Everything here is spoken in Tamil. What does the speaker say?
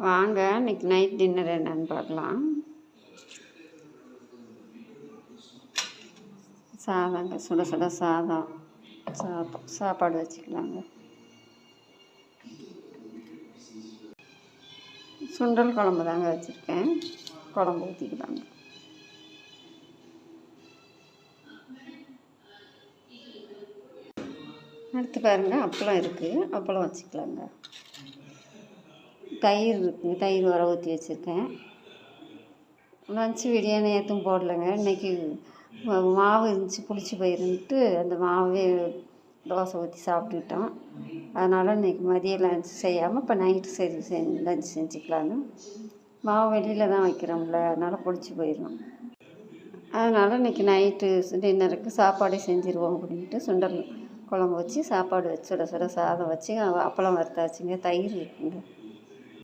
வாங்க இன்னைக்கு நைட் டின்னர் என்னன்னு பார்க்கலாம். சாதங்க சுட சுட சாதம். சாப்பா சாப்பாடு வச்சுக்கலாங்க. சுண்டல் குழம்பு தாங்க வச்சுருக்கேன். குழம்பு ஊற்றிக்கலாங்க அடுத்து பாருங்கள் அப்பளம் இருக்குது அப்பளம் வச்சுக்கலாங்க. தயிர் இருக்குங்க தயிர் வர ஊற்றி வச்சுருக்கேன். லஞ்ச் வீடியோ நேற்றும் போடலைங்க. இன்றைக்கி மாவு இருந்துச்சு புளிச்சு போயிருந்துட்டு அந்த மாவே தோசை ஊற்றி சாப்பிட்டுக்கிட்டோம் அதனால் இன்றைக்கி மதியம் லஞ்ச் செய்யாமல் இப்போ நைட்டு சரி செஞ்சு லஞ்ச் செஞ்சுக்கலான்னு மாவு வெளியில் தான் வைக்கிறோம்ல அதனால் புளிச்சு போயிடும் அதனால் இன்றைக்கி நைட்டு டின்னருக்கு சாப்பாடே செஞ்சுருவோம் அப்படின்ட்டு சுண்டல் குழம்பு வச்சு சாப்பாடு வச்சு சுட சுட சாதம் வச்சு அப்பளம் வறுத்தாச்சுங்க தயிர் இருக்குங்க.